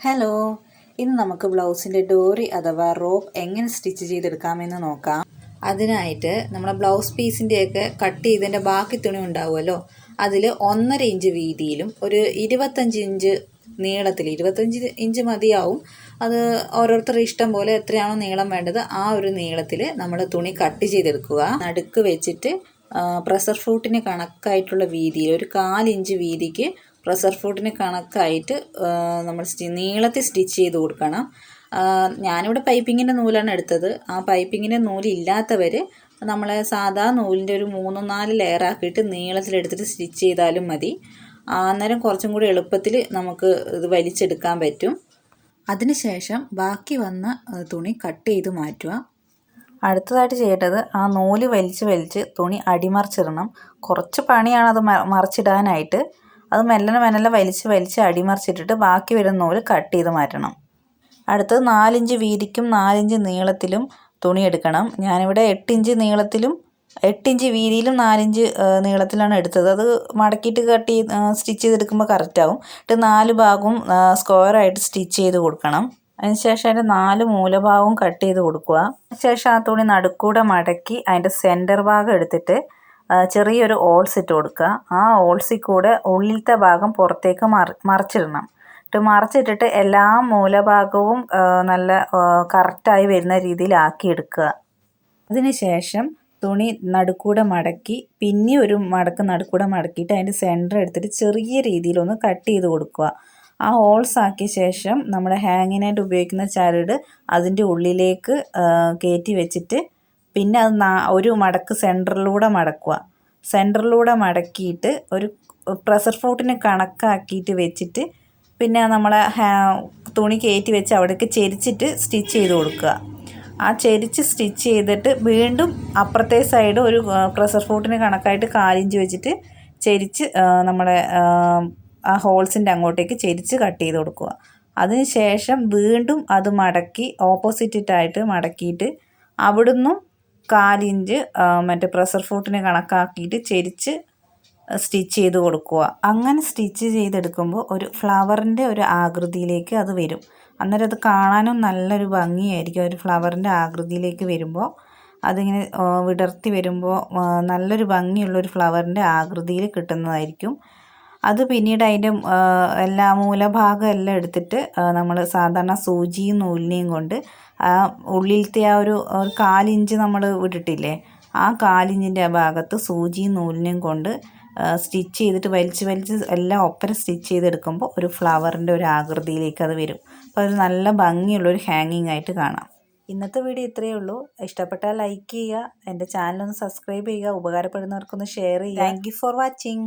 Hello ഇന്ന് നമുക്ക് ബ്ലൗസിന്റെ ഡോറി അഥവാ റോപ്പ് എങ്ങനെ സ്റ്റിച്ച് ചെയ്തെടുക്കാമെന്ന് നോക്കാം. അതിനായിട്ട് നമ്മുടെ ബ്ലൗസ് പീസിന്റെയൊക്കെ കട്ട് ചെയ്തതിന്റെ ബാക്കി തുണി ഉണ്ടാവുമല്ലോ? അതിൽ ഒന്നര ഇഞ്ച് വീതിയിലും ഒരു ഇരുപത്തഞ്ച് ഇഞ്ച് നീളത്തിൽ ഇരുപത്തഞ്ച് ഇഞ്ച് മതിയാവും. അത് ഓരോരുത്തരുടെ ഇഷ്ടം പോലെ എത്രയാണോ നീളം വേണ്ടത് ആ ഒരു നീളത്തിൽ നമ്മൾ തുണി കട്ട് ചെയ്തെടുക്കുക. നടുക്ക് വെച്ചിട്ട് പ്രഷർ ഫ്രൂട്ടിന് കണക്കായിട്ടുള്ള വീതിയിൽ ഒരു കാലിഞ്ച് വീതിക്ക് ഫ്രൂട്ടിന് കണക്കായിട്ട് നമ്മൾ നീളത്തിൽ സ്റ്റിച്ച് ചെയ്ത് കൊടുക്കണം. ഞാനിവിടെ പൈപ്പിങ്ങിന്റെ നൂലാണ് എടുത്തത്. ആ പൈപ്പിങ്ങിന്റെ നൂലില്ലാത്തവർ നമ്മൾ സാധാ നൂലിന്റെ ഒരു മൂന്നോ നാല് ലെയർ ആക്കിയിട്ട് നീളത്തിലെടുത്തിട്ട് സ്റ്റിച്ച് ചെയ്താലും മതി. അന്നേരം കുറച്ചും കൂടി എളുപ്പത്തിൽ നമുക്ക് ഇത് വലിച്ചെടുക്കാൻ പറ്റും. അതിനുശേഷം ബാക്കി വന്ന തുണി കട്ട് ചെയ്ത് മാറ്റുക. അടുത്തതായിട്ട് ചെയ്യേണ്ടത് ആ നൂൽ വലിച്ച് വലിച്ച് തുണി അടിമറിച്ചിടണം. കുറച്ച് പണിയാണ് അത് മറിച്ചിടാനായിട്ട്. അത് മെല്ലെ മെല്ലെ വലിച്ച് വലിച്ച് അടിമറിച്ചിട്ടിട്ട് ബാക്കി വരുന്ന നൂൽ കട്ട് ചെയ്ത് മാറ്റണം. അടുത്തത് നാലിഞ്ച് വീതിക്കും നാലിഞ്ച് നീളത്തിലും തുണി എടുക്കണം. ഞാനിവിടെ എട്ടിഞ്ച് നീളത്തിലും എട്ടിഞ്ച് വീതിയിലും നാലിഞ്ച് നീളത്തിലാണ് എടുത്തത്. അത് മടക്കിയിട്ട് കട്ട് ചെയ്ത് സ്റ്റിച്ച് ചെയ്തെടുക്കുമ്പോൾ കറക്റ്റാവും എന്നിട്ട് നാല് ഭാഗവും സ്ക്വയറായിട്ട് സ്റ്റിച്ച് ചെയ്ത് കൊടുക്കണം. അതിനുശേഷം അതിന്റെ നാല് മൂലഭാഗവും കട്ട് ചെയ്ത് കൊടുക്കുക. അതിനുശേഷം ആ തുണി നടുക്കൂടെ മടക്കി അതിന്റെ സെന്റർ ഭാഗം എടുത്തിട്ട് ചെറിയൊരു ഓൾസ് ഇട്ട് കൊടുക്കുക. ആ ഓൾസിൽ കൂടെ ഉള്ളിലത്തെ ഭാഗം പുറത്തേക്ക് മറി മറിച്ചിടണം. എന്നിട്ട് മറിച്ചിട്ടിട്ട് എല്ലാ മൂലഭാഗവും നല്ല കറക്റ്റായി വരുന്ന രീതിയിൽ എടുക്കുക. അതിനുശേഷം തുണി നടുക്കൂടെ മടക്കി പിന്നെ ഒരു മടക്ക് നടുക്കൂടെ മടക്കിയിട്ട് അതിന്റെ സെന്റർ എടുത്തിട്ട് ചെറിയ രീതിയിലൊന്ന് കട്ട് ചെയ്ത് കൊടുക്കുക. ആ ഹോൾസ് ആക്കിയ ശേഷം നമ്മുടെ ഹാങ്ങിനായിട്ട് ഉപയോഗിക്കുന്ന ചരട് അതിന്റെ ഉള്ളിലേക്ക് കയറ്റി വെച്ചിട്ട് പിന്നെ അത് ഒരു മടക്ക് സെന്ററിലൂടെ മടക്കുക. സെന്ററിലൂടെ മടക്കിയിട്ട് ഒരു പ്രഷർ ഫ്രൂട്ടിന് കണക്കാക്കിയിട്ട് വെച്ചിട്ട് പിന്നെ നമ്മൾ തുണി കയറ്റി വെച്ച് അവിടേക്ക് ചെരിച്ചിട്ട് സ്റ്റിച്ച് ചെയ്ത് കൊടുക്കുക. ആ ചെരിച്ച് സ്റ്റിച്ച് ചെയ്തിട്ട് വീണ്ടും അപ്പുറത്തെ സൈഡ് ഒരു പ്രഷർ ഫ്രൂട്ടിന് കണക്കായിട്ട് കാലിഞ്ച് വെച്ചിട്ട് ചെരിച്ച് നമ്മുടെ ആ ഹോൾസിന്റെ അങ്ങോട്ടേക്ക് ചെരിച്ച് കട്ട് ചെയ്ത് കൊടുക്കുക. അതിന് ശേഷം വീണ്ടും അത് മടക്കി ഓപ്പോസിറ്റായിട്ട് മടക്കിയിട്ട് അവിടുന്ന് കാലിഞ്ച് മറ്റേ പ്രഷർ ഫൂട്ടിന് കണക്കാക്കിയിട്ട് ചെരിച്ച് സ്റ്റിച്ച് ചെയ്ത് കൊടുക്കുക. അങ്ങനെ സ്റ്റിച്ച് ചെയ്തെടുക്കുമ്പോൾ ഒരു ഫ്ലവറിന്റെ ഒരു ആകൃതിയിലേക്ക് അത് വരും. അന്നേരം അത് കാണാനും നല്ലൊരു ഭംഗിയായിരിക്കും. ഒരു ഫ്ലവറിന്റെ ആകൃതിയിലേക്ക് വരുമ്പോൾ അതിങ്ങനെ വിടർത്തി വരുമ്പോൾ നല്ലൊരു ഭംഗിയുള്ള ഒരു ഫ്ലവറിന്റെ ആകൃതിയിൽ കിട്ടുന്നതായിരിക്കും. അത് പിന്നീട് അതിന്റെ എല്ലാ മൂലഭാഗം എല്ലാം എടുത്തിട്ട് നമ്മൾ സാധാരണ സൂചിയും നൂലിനെയും കൊണ്ട് ആ ഉള്ളിലത്തെ ആ ഒരു ഒരു കാലിഞ്ച് നമ്മൾ വിട്ടിട്ടില്ലേ ആ കാലിഞ്ചിന്റെ ഭാഗത്ത് സൂചിയും നൂലിനെയും കൊണ്ട് സ്റ്റിച്ച് ചെയ്തിട്ട് വലിച്ച് വലിച്ച് എല്ലാം ഒപ്പരം സ്റ്റിച്ച് ചെയ്തെടുക്കുമ്പോൾ ഒരു ഫ്ലവറിന്റെ ഒരു ആകൃതിയിലേക്ക് അത് വരും. അപ്പോൾ അത് നല്ല ഭംഗിയുള്ളൊരു ഹാങ്ങിങ് ആയിട്ട് കാണാം. ഇന്നത്തെ വീഡിയോ ഇത്രയേ ഉള്ളൂ. ഇഷ്ടപ്പെട്ടാൽ ലൈക്ക് ചെയ്യുക എന്റെ ചാനലൊന്ന് സബ്സ്ക്രൈബ് ചെയ്യുക ഉപകാരപ്പെടുന്നവർക്കൊന്ന് ഷെയർ ചെയ്യുക. Thank for watching.